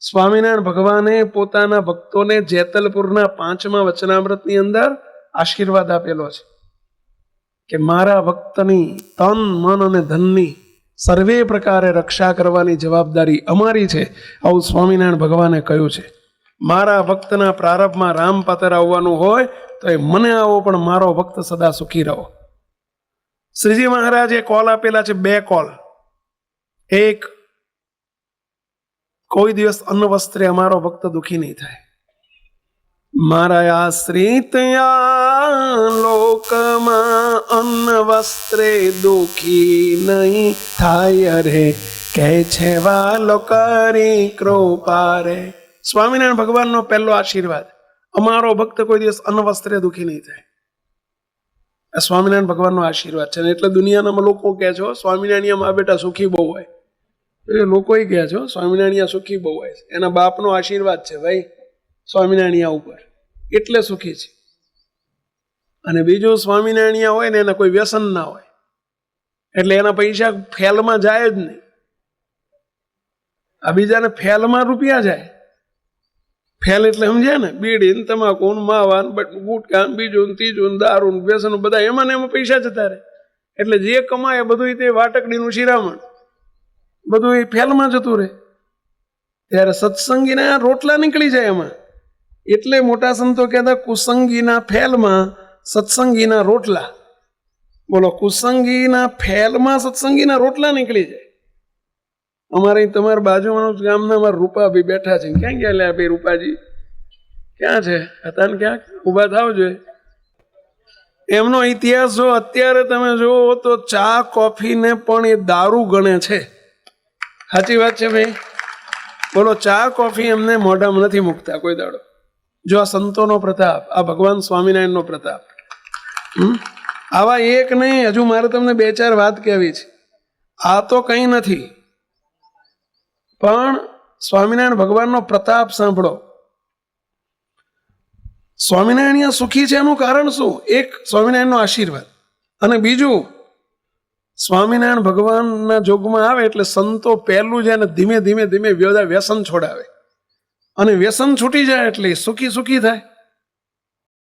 સ્વામિનારાયણ ભગવાને પોતાના ભક્તોને જેતલપુરના પાંચમા વચનામૃતની અંદર આશીર્વાદ આપેલો છે કે મારા ભક્તની તન, મન અને ધનની સર્વે પ્રકારે રક્ષા કરવાની જવાબદારી અમારી છે. આવું સ્વામિનારાયણ ભગવાને કહ્યું છે. મારા ભક્તના પ્રારંભમાં રામ પાત્ર આવવાનું હોય તો એ મને આવો, પણ મારો ભક્ત સદા સુખી રહો. શ્રીજી મહારાજે કોલ આપેલા છે બે કોલ એક કોઈ દિવસ અન્ન વસ્ત્રે અમારો ભક્ત દુઃખી નહીં થાય. મારા આશ્રિત લોકમાં અન્ન વસ્ત્રે દુઃખી નહીં થાય રે કે છે વાલો કરી કૃપા રે સ્વામિનારાયણ ભગવાનનો પહેલો આશીર્વાદ, અમારો ભક્ત કોઈ દિવસ અન્ન વસ્ત્રે દુખી નહીં થાય. સ્વામિનારાયણ ભગવાનનો આશીર્વાદ છે ને એટલે દુનિયાના લોકો કહે છો સ્વામિનારાયણ બેટા સુખી બહુ હોય. એ લોકોએ કહે છે સ્વામિનારાયણ સુખી બહુ હોય છે. એના બાપનો આશીર્વાદ છે, ભાઈ, સ્વામિનારાયણ ઉપર. એટલે સુખી છે. અને બીજું, સ્વામિનારાયણ હોય ને, એને કોઈ વ્યસન ના હોય. એટલે એના પૈસા ફેલમાં જાય જ નહીં. આ બીજાને ફેલમાં રૂપિયા જાય. ફેલ એટલે સમજ્યા ને બીડી તમાકુ માવા ગુટકા બીજું ત્રીજું દારૂ વ્યસન બધા એમાં ને એમાં પૈસા જતા રહે. એટલે જે કમાય બધું તે વાટકડીનું શિરામણ. બધું એ ફેલમાં જતું રહે. ત્યારે સત્સંગીના રોટલા નીકળી જાય એમાં. એટલે મોટા સંતો કહેતા, કુસંગીના ફેલમાં સત્સંગીના રોટલા. બોલો, કુસંગીના ફેલમાં સત્સંગીના રોટલા નીકળી જાય. અમારે તમારા બાજુમાં ગામના અમારા રૂપાભાઈ બેઠા છે. ક્યાં ગયા લ્યા ભાઈ રૂપાજી? ક્યાં છે? હતા ને ક્યાં? ઊભા થાવ જોઈએ એમનો ઇતિહાસ જો અત્યારે તમે જુઓ તો ચા, કોફીને પણ એ દારૂ ગણે છે. સાચી વાત છે ભાઈ. બોલો, ચા, કોફી એમને મોઢામાં નથી મૂકતા કોઈ દાડો. જો આ સંતોનો પ્રતાપ, આ ભગવાન સ્વામિનારાયણનો પ્રતાપ? આવા એક નહીં, હજુ મારે તમને બે ચાર વાત કહેવી છે. આ તો કંઈ નથી. પણ સ્વામિનારાયણ ભગવાનનો પ્રતાપ સાંભળો. સ્વામિનારાયણ સુખી છે એનું કારણ શું? એક, સ્વામિનારાયણનો આશીર્વાદ. અને બીજું સ્વામિનારાયણ ભગવાનના જોગમાં આવે એટલે સંતો પહેલું જાય અને ધીમે ધીમે ધીમે વ્યસન છોડાવે. અને વ્યસન છૂટી જાય એટલે સુખી સુખી થાય.